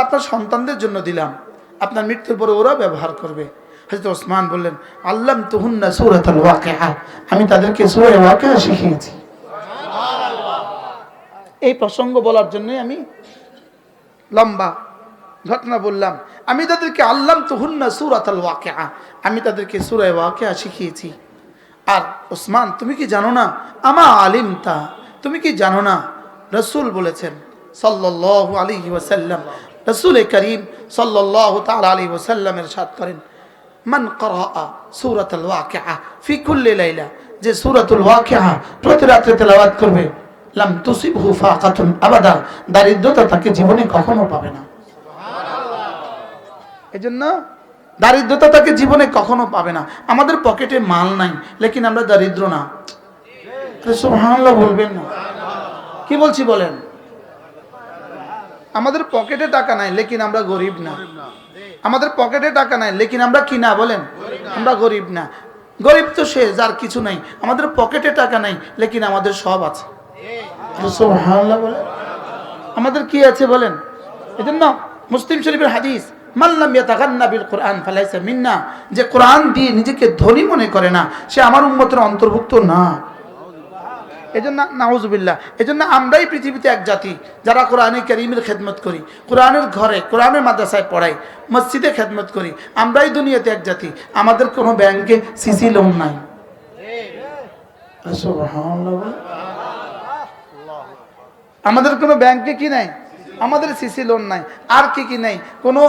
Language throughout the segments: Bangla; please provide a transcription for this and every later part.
আপনার সন্তানদের জন্য দিলাম। আপনার মৃত্যুর পরে ওরা ব্যবহার করবে। হয়তো ওসমান বললেন আল্লাম তুহুন্না ওয়াকিআ আমি তাদেরকে সূরা ওয়াকিআ শিখিয়েছি। এই প্রসঙ্গ বলার জন্যই আমি লম্বা ঘটনা বললাম। আমি তাদেরকে আল্লাম তুহুন্না সুরাতুল ওয়াকিআ আমি তাদেরকে সূরা ওয়াকিআ শিখিয়েছি। আর ওসমান, তুমি কি জানো না? আমা আলিমতা? তুমি কি জানো না? রসুল বলেছেন, সাল্লাল্লাহু আলাইহি ওয়াসাল্লাম। রসুল করিম সাল্লাল্লাহু তাআলা আলাইহি ওয়াসাল্লামের সাথ করেন মান করা সূরাতুল ওয়াকিআ ফি কুল্লি লাইলা যে সূরাতুল ওয়াকিআ প্রতি রাতে তেলাওয়াত করবে লাম তুসিবহু ফাকাতুন আবাদা দারিদ্রতা তাকে জীবনে কখনো পাবে না। এজন্য দারিদ্রতা তাকে জীবনে কখনো পাবে না। আমাদের পকেটে মাল নাই লেকিন আমরা দারিদ্র না। সুবহানাল্লাহ বলবেন না। কি বলছি বলেন? আমাদের পকেটে টাকা নাই লেকিন আমরা গরিব না। আমাদের পকেটে টাকা নাই লেকিন আমরা কি না বলেন? আমরা গরিব না। গরিব তো সে যার কিছু নাই। আমাদের পকেটে টাকা নাই লেকিন আমাদের সব আছে। আমাদের কি আছে বলেন? এজন্য মুসলিম শরীফের হাদিস মাল্লাম ইয়াতাগান্না বিল কোরআন ফালাইসা মিন্না যে কোরআন দিয়ে নিজেকে ধনী মনে করে না সে আমার উম্মতের অন্তর্ভুক্ত না। এজন্য নাউজুবিল্লাহ, এজন্য আমরাই পৃথিবীতে এক জাতি যারা কোরআনে করিমের খেদমত করি, কোরআনের ঘরে, কোরআনের মাদ্রাসায় পড়াই, মসজিদে খেদমত করি, আমরাই দুনিয়াতে এক জাতি, আমাদের কোনো ব্যাংকে সিসি লোন নাই। আমাদের কোনো ব্যাংকে কি নাই? আমাদের সিসি লোন নাই, আর কি কি নাই? কোনো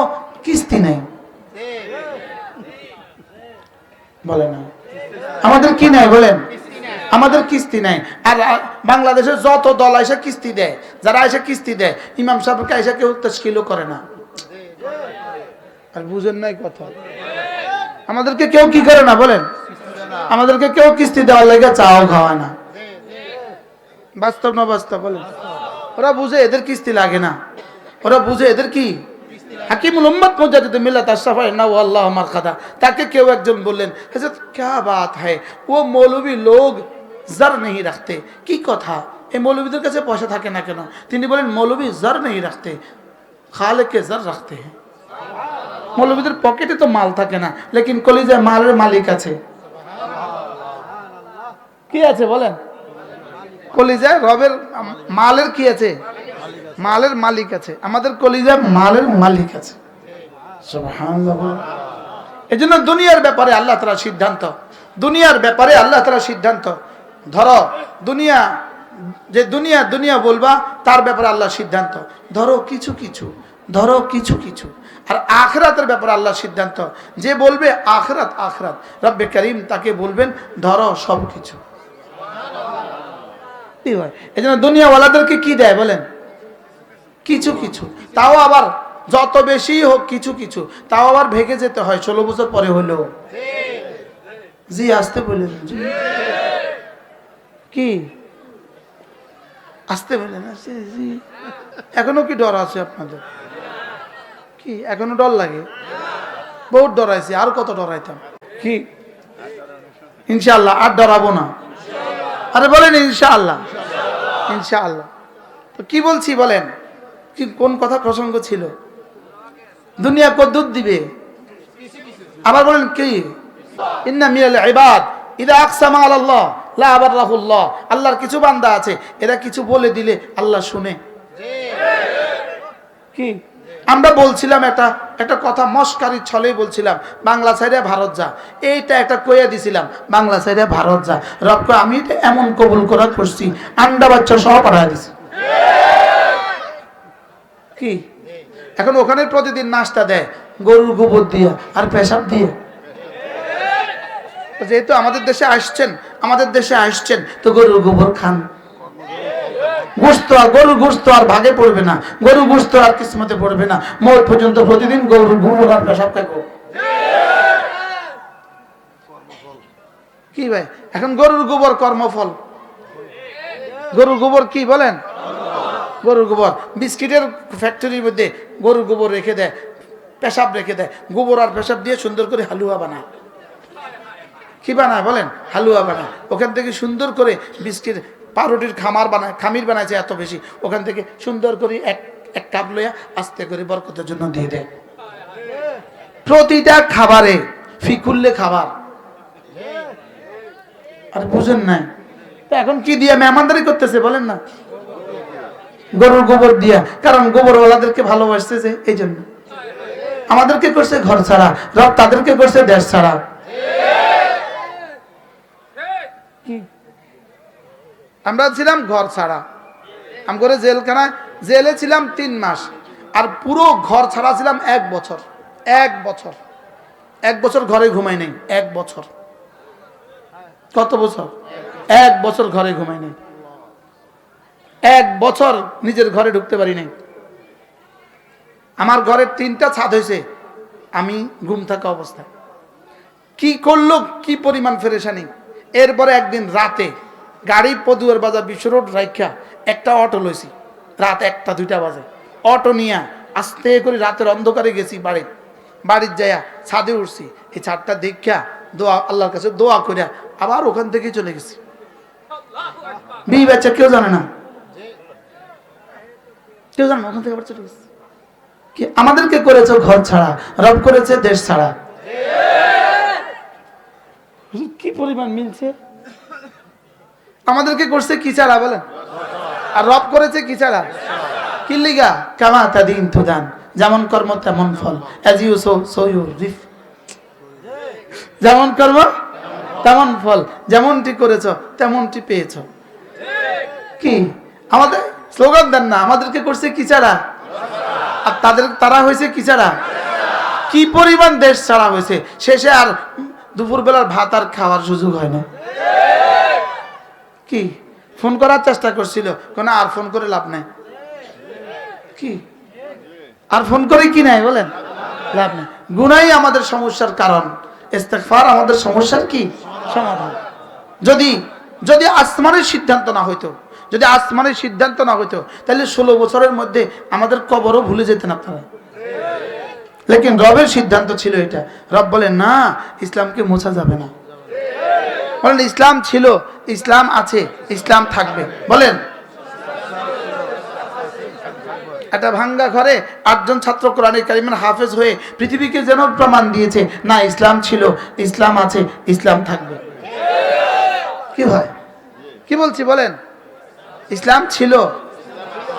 কিস্তি নাই। বলে না। আমাদের কি নাই বলেন? আমাদের কিস্তি নাই আর বাংলাদেশে যত দল এসে কিস্তি দেয়, যারা এসে কিস্তি দেয়, ইমাম সাহেবকে এসে কেউ তেশকিলও করে না। আর বুঝেন নাই কথা। আমাদেরকে কেউ কি করে না, বলেন? আমাদেরকে কেউ কিস্তি দেওয়ার লাগে চাও খাওয়ায় না। বাস্তব না বাস্তব, বলেন? ওরা বুঝে এদের কিস্তি লাগে না। ওরা বুঝে এদের কি? আল্লাহ খাদা তাকে কেউ একজন বললেন ক্যা বাত হ্যায়? ও মৌলবী লোক জার নেই রাখতে। কি কথা? এই মৌলবীদের কাছে পয়সা থাকে না কেন? তিনি বলেন, মৌলবী, জার নেই রাখতে। খালেকে জার রাখতে। হ্যাঁ মৌলবীদের পকেটে তো মাল থাকে না, লেকিন কলিজায় মালের মালিক আছে। কি আছে বলেন? কলিজায় রবের, মালের কি আছে? মালের মালিক আছে। আমাদের কলিজায় মালের মালিক আছে। এই জন্য দুনিয়ার ব্যাপারে আল্লাহ তারা সিদ্ধান্ত। দুনিয়ার ব্যাপারে আল্লাহ তারা সিদ্ধান্ত। ধরো, দুনিয়া, যে দুনিয়া দুনিয়া বলবা, তার ব্যাপারে আল্লাহ সিদ্ধান্ত। ধরো কিছু কিছু, ধরো কিছু কিছু। আর আখরাতের ব্যাপারে আল্লাহ সিদ্ধান্ত। যে বলবে আখরাত আখরাত। রব্বে করিম তাকে বলবেন, ধরো সব কিছু। এই জন্য দুনিয়াওয়ালাদেরকে কি দেয় বলেন? কিছু কিছু। তাও আবার যত বেশি হোক কিছু কিছু। তাও আবার ভেঙে যেতে হয়, ষোলো বছর পরে হলেও। জি, আসতে বলেন। জি। কি? আসতে বলেন এখনও কি ডর আছে আপনাদের? কি, এখনও ডর লাগে? বহুত ডরাইছি আর কত ডরাইতাম কি? ইনশাআল্লাহ, আর ডরাবো না। আরে বলেন ইনশাআল্লাহ। ইনশাআল্লাহ। তো কি বলছি বলেন? কি, কোন কথা প্রসঙ্গ ছিল? দুনিয়া কদ্দুর দিবে? আবার বলেন কি? ইন্না মিনাল ইবাদ, ইদা আকসামা আলাল্লাহ। আল্লাহর কিছু বান্দা আছে এরা কিছু বলে দিলে আল্লাহ শুনে। কি? আমরা বলছিলাম একটা একটা কথা মস্কারি ছলেই বলছিলাম বাংলা সাইডে ভারত যা। এইটা একটা কইয়া দিছিলাম বাংলা সাইডে ভারত যা। রব কয়, আমি এটা এমন কবুল করা করছি আন্ডা বাচ্চা সহ পাঠায় দিছি। কি? এখন ওখানে প্রতিদিন নাস্তা দেয় গরুর গোবর দিয়ে আর পেশাব দিয়ে। যেহেতু আমাদের দেশে আসছেন, আমাদের দেশে আসছেন, তো গরুর গোবর খান। গোস্ত আর গরুর গোস্ত আর ভাগে পড়বে না। গরুর গোস্ত আর কিসমতে পড়বে না। মোট পর্যন্ত প্রতিদিন গরুর গোবর আর পেশাব খাব কি ভাই? এখন গরুর গোবর কর্মফল। গরুর গোবর কি বলেন? গরুর গোবর। বিস্কিটের ফ্যাক্টরির মধ্যে গরুর গোবর রেখে দেয়, পেশাব রেখে দেয়। গোবর আর পেশাব দিয়ে সুন্দর করে হালুয়া বানায়। কি বানায় বলেন? হালুয়া বানায়। ওখান থেকে সুন্দর করে বিস্কিট, পাউরুটির খামার বানায়, খামির বানাইছে এত বেশি। ওখান থেকে সুন্দর করে এক এক কাপ লইয়া আস্তে করে বরকতের জন্য দিয়ে দেয়। প্রতিটা খাবারে ফিকুল্লে খাবার। আর বুঝেন নাই। এখন কি দিয়ে মেহমানদারি করতেছে বলেন না? গরুর গোবর দিয়া। কারণ গোবরওয়ালাদেরকে ভালোবাসছে যে এই জন্য আমাদেরকে করছে ঘর ছাড়া, রব তাদেরকে করছে দেশ ছাড়া কি? আমরা ছিলাম ঘর ছাড়া। আমি করে জেলখানায়, জেলে ছিলাম তিন মাস। আর পুরো ঘর ছাড়া ছিলাম এক বছর। এক বছর। এক বছর ঘরে ঘুমাই নেই। এক বছর। কত বছর? এক বছর ঘরে ঘুমাই নেই। এক বছর নিজের ঘরে ঢুকতে পারি নাই। আমার ঘরের তিনটা ছাদ হয়েছে। আমি ঘুম থাকা অবস্থায়। কি করল, কি পরিমাণ ফেরেশানি? এরপরে একদিন রাতে গাড়ি পদুয়ার বাজার বিশ্ব রোড রাইখা একটা অটো লইছি। রাত একটা, দুইটা বাজে। অটো নিয়ে আস্তে করে রাতের অন্ধকারে গেছি বাড়ি বাড়ির যাইয়া ছাদে উঠছি। এই ছাদটা দেখা দোয়া, আল্লাহর কাছে দোয়া করিয়া আবার ওখান থেকে চলে গেছি। বিয়ে বাচ্চা কেউ জানে না? কেউ জানে না ওখান থেকে আবার চলে গেছি? কি আমাদেরকে করেছে ঘর ছাড়া, রব করেছে দেশ ছাড়া? কি পরিমাণ মিলছে? আমাদেরকে করছে কি ছাড়া বলেন? আর রব করেছে কি কি লিগা? কামা তাদিন তুদান যেমন কর্ম তেমন ফল। As you sow so you reap যেমন কর্ম তেমন ফল, যেমনটি করেছ, তেমনটি পেয়েছ। কি? আমাদের স্লোগান দেন না, আমাদেরকে করছে কি ছাড়া আর তাদের, তারা হয়েছে কি ছাড়া কি পরিমাণ দেশ ছাড়া হয়েছে? শেষে আর দুপুরবেলার ভাত আর খাওয়ার সুযোগ হয় না। কি? ফোন করার চেষ্টা করছিল। কোন আর ফোন করে লাভ নাই। কি? আর ফোন করে কি নাই বলেন? লাভ নাই। গুনাই আমাদের সমস্যার কারণ। ইস্তেগফার আমাদের সমস্যার কি? সমাধান। যদি যদি আসমানের সিদ্ধান্ত না হইতো, যদি আসমানের সিদ্ধান্ত না হইতো, তাহলে ষোলো বছরের মধ্যে আমাদের কবরও ভুলে যেতেন আপনারা। লেকিন রবের সিদ্ধান্ত ছিল এটা। রব বলে না, ইসলামকে মোছা যাবে না। বলেন, ইসলাম ছিল, ইসলাম আছে, ইসলাম থাকবে। বলেন। একটা ভাঙ্গা ঘরে আটজন ছাত্র কোরআনে কারিমের হাফেজ হয়ে পৃথিবীকে যেন প্রমাণ দিয়েছে, না, ইসলাম ছিল, ইসলাম আছে, ইসলাম থাকবে। কি হয়? কি বলছি, বলেন? ইসলাম ছিল,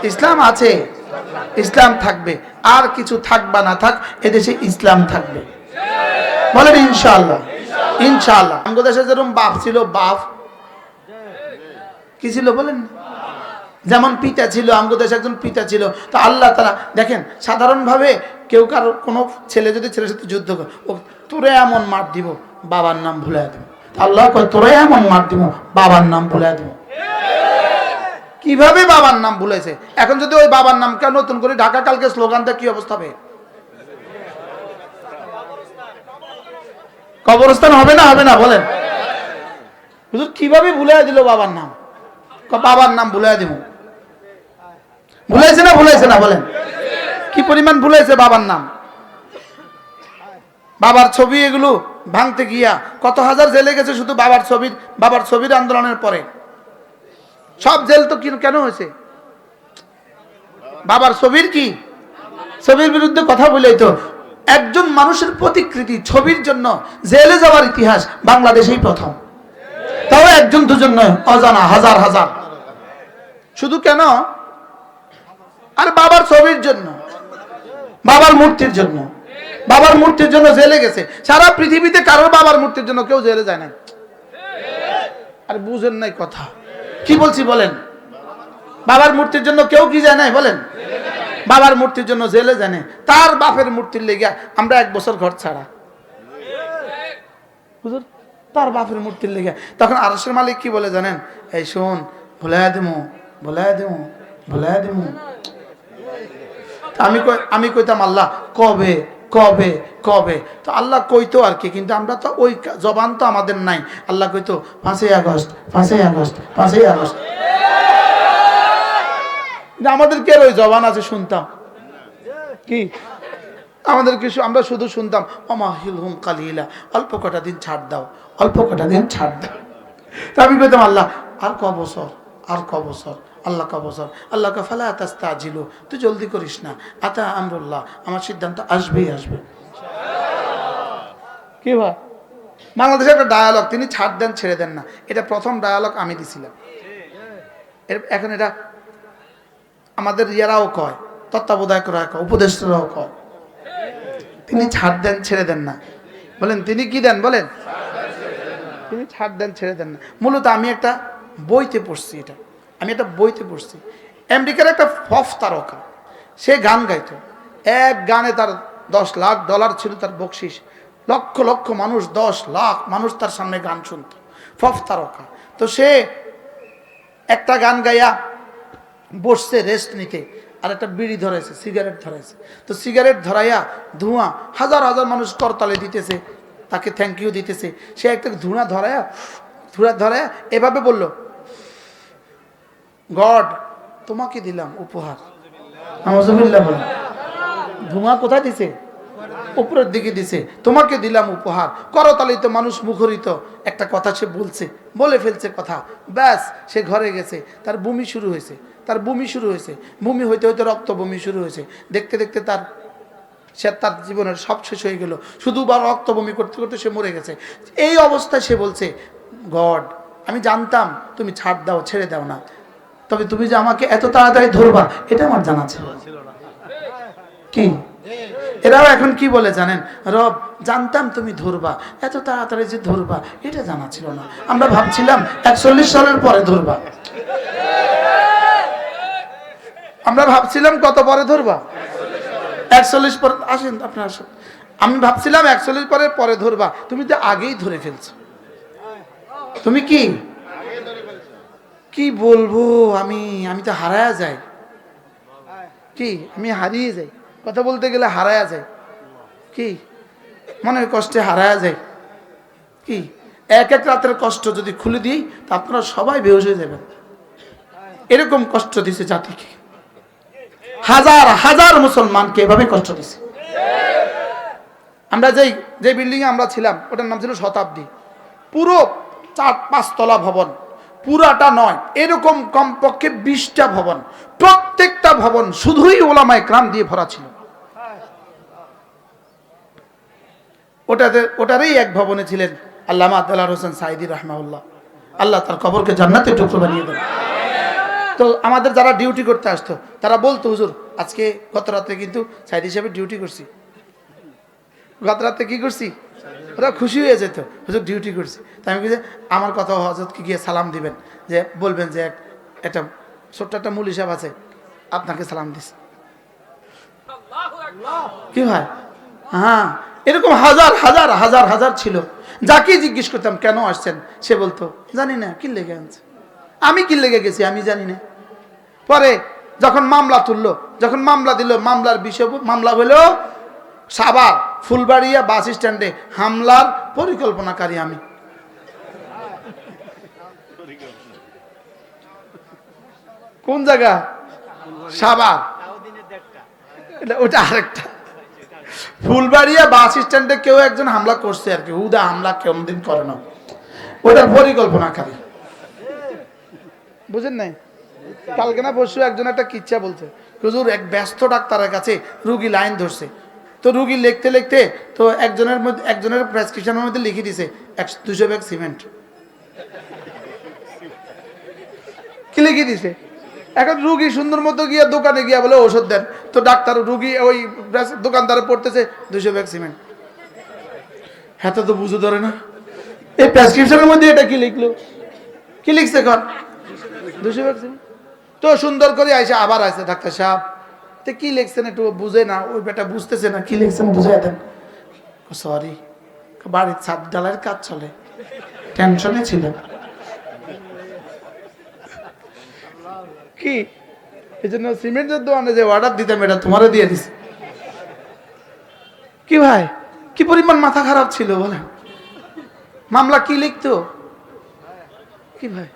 ইসলাম আছে, ইসলাম থাকবে। আর কিছু থাকবা না, থাক, এদেশে ইসলাম থাকবে। বলেন, ইনশাআল্লাহ। ইনশাআল্লাহ। আমাদের যেরকম বাপ ছিল, বাপ। কি ছিল বলেন? যেমন পিতা ছিল আমগো দেশে একজন পিতা ছিল। তো আল্লাহ তারা দেখেন, সাধারণভাবে কেউ কারও, কোনো ছেলে যদি ছেলের সাথে যুদ্ধ করে, ও তোরে এমন মার দিব, বাবার নাম ভুলে দিব। আল্লাহ কয়, তোরে এমন মার দিব, বাবার নাম ভুলে দিব। কীভাবে বাবার নাম ভুলেছে? এখন যদি ওই বাবার নামকে নতুন করে, ঢাকা কালকে স্লোগানটা কি অবস্থা হবে? কবরস্থান হবে না হবে না, বলেন। হুজুর, কীভাবে ভুলে দিল বাবার নাম? বাবার নাম ভুলে দিব। ভুলাইছে না ভুলাইছে না, বলেন। কি পরিমাণ ভুলাইছে বাবার নাম? বাবার ছবি এগুলো ভাঙতে গিয়া কত হাজার জেলে গেছে শুধু বাবার ছবির বাবার ছবির আন্দোলনের পরে। সব জেল তো কেন হয়েছে? বাবার ছবির কি? ছবির বিরুদ্ধে কথা বলেই তো। একজন মানুষের প্রতিকৃতি ছবির জন্য জেলে যাওয়ার ইতিহাস বাংলাদেশেই প্রথম। তাও একজন দুজন নয়, অজানা, হাজার হাজার। শুধু কেন? আর বাবার ছবির জন্য, বাবার মূর্তির জন্য। বাবার মূর্তির জন্য জেলে গেছে। সারা পৃথিবীতে কারোর বাবার মূর্তির জন্য কেউ জেলে যায় না আর বুঝেন নাই কথা। কি বলছি বলেন? বাবার মূর্তির জন্য কেউ কি যায় নাই? বলেন। বাবার মূর্তির জন্য জেলে জানে, তার বাপের মূর্তির লেগে আমরা এক বছর ঘর ছাড়া। তার বাপের মূর্তির লেগে। তখন আরসের মালিক কি বলে জানেন? এই শোন ভুলাই দিমু ভুলাই দিমু ভুলাই দিমু। আমি আমি কইতাম আল্লাহ, কবে কবে কবে? তো আল্লাহ কইতো আর কি, কিন্তু আমরা তো ওই জবান তো আমাদের নাই। আল্লাহ কইতো, পাঁচই আগস্ট পাঁচই আগস্ট পাঁচই আগস্ট। কিন্তু আমাদের কে ওই জবান আছে শুনতাম? কি? আমাদের কিছু আমরা শুধু শুনতাম অমাহিল হুম কালিলা, অল্প কটা দিন ছাড় দাও, অল্প কটা দিন ছাড় দাও। তা আমি পেতাম আল্লাহ, আর ক বছর আর ক বছর আল্লাহ কা বছর আল্লাহ কা ফালা তাস্তা আজিল তুই জলদি করিস না, আতা আমরুল্লাহ, আমার সিদ্ধান্ত আসবেই আসবে। কি ভাই? বাংলাদেশে একটা ডায়ালগ তিনি ছাড় দেন, ছেড়ে দেন না। এটা প্রথম ডায়ালগ আমি দিছিলাম। এখন এটা আমাদের ইয়ারাও কয় তত্ত্বাবধায়করা কয়, উপদেষ্টারাও কয়। তিনি ছাড় দেন, ছেড়ে দেন না। বলেন, তিনি কি দেন, বলেন? তিনি ছাড় দেন, ছেড়ে দেন না। মূলত আমি একটা বইতে পড়ছি এটা। আমি একটা বইতে পড়ছি। আমেরিকার একটা ফফ তারকা, সে গান গাইত। এক গানে তার দশ লাখ ডলার ছিল তার বকশিস। লক্ষ লক্ষ মানুষ, দশ লাখ মানুষ তার সামনে গান শুনতো। ফফ তারকা। তো সে একটা গান গাইয়া বসছে রেস্ট নিতে আর একটা বিড়ি ধরেছে সিগারেট ধরেছে তো সিগারেট ধরাইয়া ধোঁয়া হাজার হাজার মানুষ করতালে দিতেছে, তাকে থ্যাংক ইউ দিতেছে। সে একটা ধুঁয়া ধরাইয়া ধুঁয়া ধরাইয়া এভাবে বলল গড তোমাকে দিলাম উপহার। ধোঁয়া কোথায় দিছে? উপরের দিকে দিছে, তোমাকে দিলাম উপহার। করতালিত মানুষ মুখরিত। একটা কথা সে বলছে, বলে ফেলছে কথা। ব্যাস, সে ঘরে গেছে। তার বমি শুরু হয়েছে। তার বমি শুরু হয়েছে। বমি হইতে হইতে রক্ত বমি শুরু হয়েছে। দেখতে দেখতে তার সে তার জীবনের সব শেষ হয়ে গেল। শুধু বা রক্ত বমি করতে করতে সে মরে গেছে। এই অবস্থায় সে বলছে, গড, আমি জানতাম তুমি ছাড় দাও, ছেড়ে দাও না। তবে তুমি যে আমাকে এত তাড়াতাড়ি ধরবা, এটা আমার জানা ছিল কি? এরাও এখন কি বলে জানেন? রব, জানতাম তুমি ধরবা, এত তাড়াতাড়ি যে ধরবা, এটা জানা ছিল না। আমরা ভাবছিলাম একচল্লিশ সালের পরে ধরবা। আমরা ভাবছিলাম কত পরে ধরবা? একচল্লিশ পরে আসেন আপনার আসেন। আমি ভাবছিলাম একচল্লিশ পরে পরে ধরবা। তুমি তো আগেই ধরে ফেলছো। তুমি কি? কি বলব? আমি আমি তো হারায়া যাই। কি? আমি হারিয়ে যাই। কথা বলতে গেলে হারায়া যায় কি? মনের কষ্টে হারায়া যায় কি? এক এক রাতের কষ্ট যদি খুলে দিই, তা আপনারা সবাই বেহস হয়ে যাবেন। এরকম কষ্ট দিছে জাতিকে। হাজার হাজার মুসলমানকে এভাবে কষ্ট দিছে। আমরা যেই, যে বিল্ডিং এ আমরা ছিলাম, ওটার নাম ছিল শতাব্দী। পুরো চার, পাঁচতলা ভবন, পুরাটা নয়, এরকম কমপক্ষে বিশটা ভবন, প্রত্যেকটা ভবন শুধুই ওলামায় ক্রাম দিয়ে ভরা ছিল। ওটাতে, ওটারই এক ভবনে ছিলেন আল্লামা আদাল্লাহ হোসেন সাইদি রহমাউল্লাহ আল্লাহ তার কবরকে জান্নাতে টুকরো বানিয়ে দেন। তো আমাদের যারা ডিউটি করতে আসতো, তারা বলতো, হুজুর, আজকে গত রাতে কিন্তু সাইদ হিসাবে ডিউটি করছি। গত রাতে কি করছি? ওরা খুশি হয়ে যেত, হুজুর ডিউটি করছি। তাই আমি বলছি, আমার কথা হজরতকে গিয়ে সালাম দিবেন, যে বলবেন যে এক, একটা ছোট্ট একটা মূল হিসাব আছে, আপনাকে সালাম দিস কি হয় হ্যাঁ এরকম হাজার হাজার হাজার হাজার ছিল। যাকে জিজ্ঞেস করতাম, কেন আসছেন? সে বলতো, জানি না, কি লেগে আনছে আমি কি লেগে গেছি আমি জানি না। পরে যখন মামলা তুললো, যখন মামলা দিল, মামলার বিষয় মামলা হলো সাবার ফুলবাড়িয়া বাস স্ট্যান্ডে হামলার পরিকল্পনাকারী আমি। কোন জায়গা? সাবার ওটা আরেকটা। ফুলবাড়িয়া বাস স্ট্যান্ডে কেউ একজন হামলা করছে আর কি। হুদা হামলা কেমন দিন করে না। ওটার পরিকল্পনাকারী। বুঝেন নাই? কালকে না পরশু একজন একটা কিচ্ছা বলছে, হুজুর, এক ব্যস্ত ডাক্তারের কাছে রুগী লাইন ধরছে। তো রুগী লিখতে লিখতে তো একজনের মধ্যে, একজনের প্রেসক্রিপশনের মধ্যে লিখে দিছে, এক দুশো ব্যাগ সিমেন্ট কি লিখে দিছে? এখন রুগী সুন্দর মতো গিয়া দোকানে গিয়া বলে ওষুধ দেন, তো ডাক্তার রুগী ওই দোকানদারে পড়তেছে দুশো ব্যাগ সিমেন্ট হ্যাঁ তো বুঝে ধরে না। এই প্রেসক্রিপশনের মধ্যে এটা কি লিখলো? কি লিখছে কর তো সুন্দর করে আইসে আবার আসে ডাক্তার সাহেব, তো কি লিখছেন একটু বুঝে না, ওই বেটা বুঝতেছে না, কি লিখছেন বুঝে দেন। সরি বাড়ির ছাদ ডালার কাজ চলে টেনশনে ছিল কি? এই জন্য সিমেন্টের দোকানে যে অর্ডার দিতাম, এটা তোমারও দিয়ে দিছে। কি ভাই? কি পরিমাণ মাথা খারাপ ছিল বলে মামলা কি লিখতো? কি ভাই?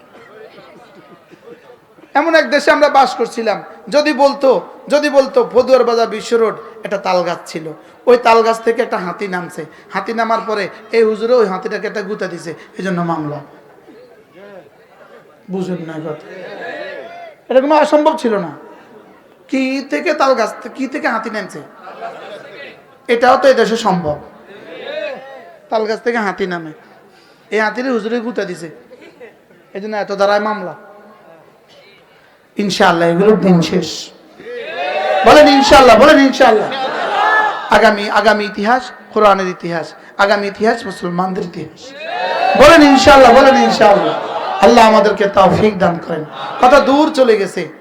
এমন এক দেশে আমরা বাস করছিলাম। যদি বলতো যদি বলতো ফদুয়ার বাজার বিশ্ব রোড একটা তাল গাছ ছিল। ওই তাল গাছ থেকে একটা হাতি নামছে। হাতি নামার পরে এই হুজুরে ওই হাতিটাকে একটা গুতা দিছে। এই জন্য মামলা। বুঝুন না কথা। এটা কোনো অসম্ভব ছিল না। কি থেকে তাল গাছ, কি থেকে হাতি নামছে? এটাও তো এদেশে সম্ভব। তাল গাছ থেকে হাতি নামে। এই হাতিরে হুজুরে গুতা দিছে। এই জন্য এত দ্বারায় মামলা। ইনশাআল্লাহ এগুলোর দিন শেষ। বলেন ইনশাল্লাহ বলেন ইনশাল্লাহ আগামী আগামী ইতিহাস কোরআনের ইতিহাস, আগামী ইতিহাস মুসলমানদের ইতিহাস। বলেন ইনশাল্লাহ বলেন ইনশাল্লাহ আল্লাহ আমাদেরকে তাও দান করেন। কথা দূর চলে গেছে।